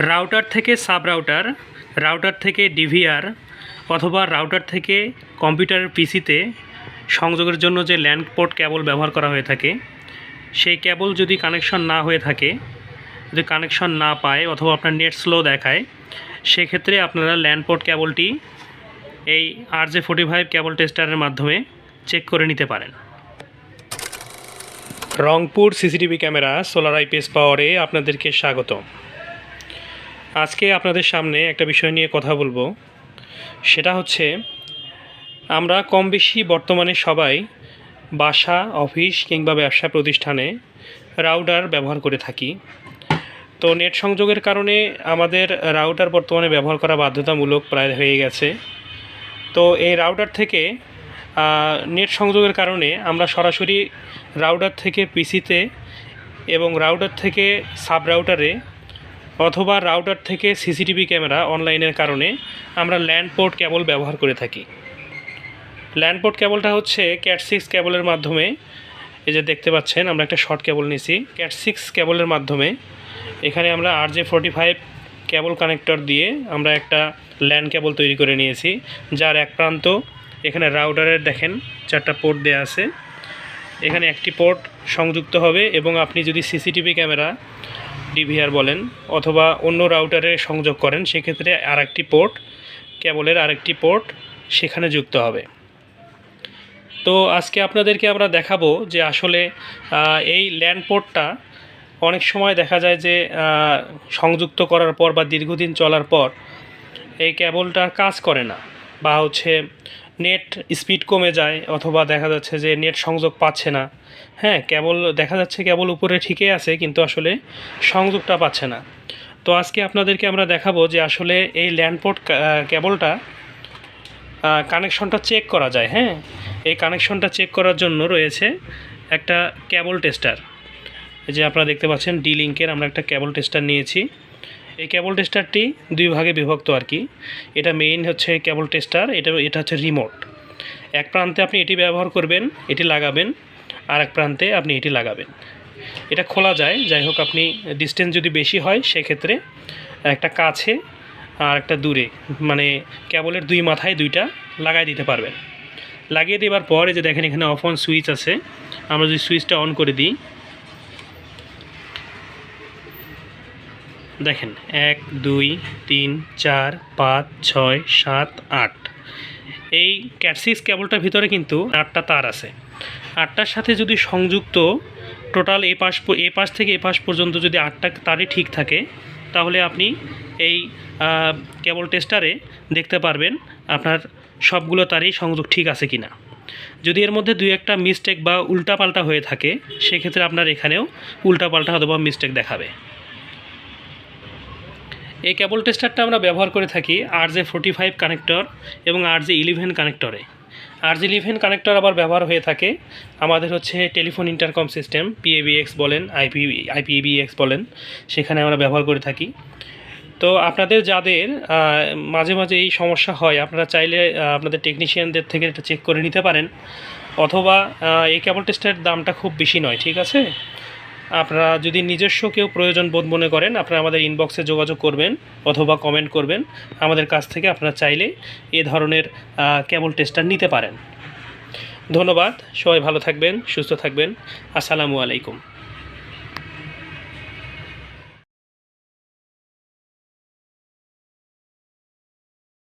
Router থেকে sub router router থেকে DVR অথবা রাউটার থেকে কম্পিউটারের পিসিতে সংযোগের জন্য যে ল্যান্ড পোর্ট কেবল ব্যবহার করা হয়ে থাকে, সেই কেবল যদি কানেকশন না হয়ে থাকে, যদি কানেকশন না পায় অথবা আপনার নেট স্লো দেখায়, সেক্ষেত্রে আপনারা ল্যান্ড পোর্ট কেবলটি এই R J forty five cable টেস্টারের মাধ্যমে চেক করে নিতে পারেন। Rangpur CCTV camera, solar IPS পাওয়ারে আপনাদেরকে স্বাগত আজকে আপনাদের সামনে একটা বিষয় নিয়ে কথা বলব। সেটা হচ্ছে, আমরা কম বেশি বর্তমানে সবাই বাসা, অফিস কিংবা ব্যবসা প্রতিষ্ঠানে রাউটার ব্যবহার করে থাকি। তো নেট সংযোগের কারণে আমাদের রাউটার বর্তমানে ব্যবহার করা বাধ্যতামূলক প্রায় হয়ে গেছে। তো এই রাউটার থেকে নেট সংযোগের কারণে আমরা সরাসরি রাউটার থেকে পিসিতে এবং রাউটার থেকে সাব রাউটারে অথবা রাউটার থেকে সিসিটিভি ক্যামেরা অনলাইনের কারণে আমরা ল্যান্ড পোর্ট কেবল ব্যবহার করে থাকি। ল্যান্ড পোর্ট কেবলটা হচ্ছে ক্যাট সিক্স কেবলের মাধ্যমে, এই যে দেখতে পাচ্ছেন, আমরা একটা শর্ট কেবল নিয়েছি। ক্যাট সিক্স কেবলের মাধ্যমে এখানে আমরা R J forty five cable connector দিয়ে আমরা একটা ল্যান্ড কেবল তৈরি করে নিয়েছি, যার এক প্রান্ত এখানে রাউটারের দেখেন চারটা পোর্ট দেওয়া আছে। এখানে একটি পোর্ট সংযুক্ত হবে এবং আপনি যদি সিসিটিভি ক্যামেরা ডিভিআর বলেন অথবা অন্য রাউটারে সংযোগ করেন, সেক্ষেত্রে আরেকটি পোর্ট, কেবলের আরেকটি পোর্ট সেখানে যুক্ত হবে। তো আজকে আপনাদেরকে আমরা দেখাবো যে আসলে এই ল্যান্ড পোর্টটা অনেক সময় দেখা যায় যে সংযুক্ত করার পর বা দীর্ঘদিন চলার পর এই কেবলটার কাজ করে না, বা হচ্ছে নেট স্পিড কমে যায়, অথবা দেখা যাচ্ছে যে নেট সংযোগ পাচ্ছে না। হ্যাঁ কেবল, দেখা যাচ্ছে কেবল উপরে ঠিকই আছে, কিন্তু আসলে সংযোগটা পাচ্ছে না। তো আজকে আপনাদেরকে আমরা দেখাবো যে আসলে এই ল্যান্ডপোর্ট কেবলটা কানেকশনটা চেক করা যায়। হ্যাঁ এই কানেকশনটা চেক করার জন্য রয়েছে একটা কেবল টেস্টার। যে আপনারা দেখতে পাচ্ছেন, ডি লিঙ্কের আমরা একটা কেবল টেস্টার নিয়েছি। এই কেবল টেস্টারটি দুই ভাগে বিভক্ত আর কি। এটা মেইন হচ্ছে কেবল টেস্টার এটা এটা হচ্ছে রিমোট এক প্রান্তে আপনি এটি ব্যবহার করবেন, এটি লাগাবেন আর এক প্রান্তে আপনি এটি লাগাবেন। এটা খোলা যায়, যাই হোক আপনি ডিস্টেন্স যদি বেশি হয়, সেক্ষেত্রে একটা কাছে আর একটা দূরে মানে কেবলের দুই মাথায় দুইটা লাগাই দিতে পারবেন। লাগিয়ে দেওয়ার পরে যে দেখেন এখানে অফ অন সুইচ আছে, আমরা যদি সুইচটা অন করে দিই দেখেন, এক, দুই, তিন, চার, পাঁচ, ছয়, সাত, আট। এই ক্যাটসিক্স কেবলটার ভিতরে কিন্তু আটটা তার আছে। আটটার সাথে যদি সংযুক্ত টোটাল এ পাশ এ পাশ থেকে এ পাশ পর্যন্ত যদি আটটা তারই ঠিক থাকে, তাহলে আপনি এই কেবল টেস্টারে দেখতে পারবেন আপনার সবগুলো তারই সংযোগ ঠিক আছে কি না যদি এর মধ্যে দুই একটা মিস্টেক বা উল্টাপাল্টা হয়ে থাকে, সেক্ষেত্রে আপনার এখানেও উল্টাপাল্টা অথবা মিস্টেক দেখাবে। এই কেবল টেস্টারটা আমরা ব্যবহার করে থাকি R J forty five connector এবং আর জে ইলেভেন কানেক্টরে আর জে ইলেভেন কানেক্টর আবার ব্যবহার হয়ে থাকে আমাদের হচ্ছে টেলিফোন ইন্টারকম সিস্টেম পিএবিএক্স বলেন আইপি আইপিএবিএক্স বলেন, সেখানে আমরা ব্যবহার করে থাকি। তো আপনাদের যাদের মাঝে মাঝে এই সমস্যা হয়, আপনারা চাইলে আপনাদের টেকনিশিয়ানদের থেকে এটা চেক করে নিতে পারেন। অথবা এই কেবল টেস্টের দামটা খুব বেশি নয়, ঠিক আছে? আপনারা যদি নিজস্ব কেউ প্রয়োজন বোধ মনে করেন, আপনারা আমাদের ইনবক্সে যোগাযোগ করবেন অথবা কমেন্ট করবেন। আমাদের কাছ থেকে আপনারা চাইলে এ ধরনের ক্যামল টেস্টার নিতে পারেন। ধন্যবাদ। সবাই ভালো থাকবেন, সুস্থ থাকবেন। আসসালামু আলাইকুম।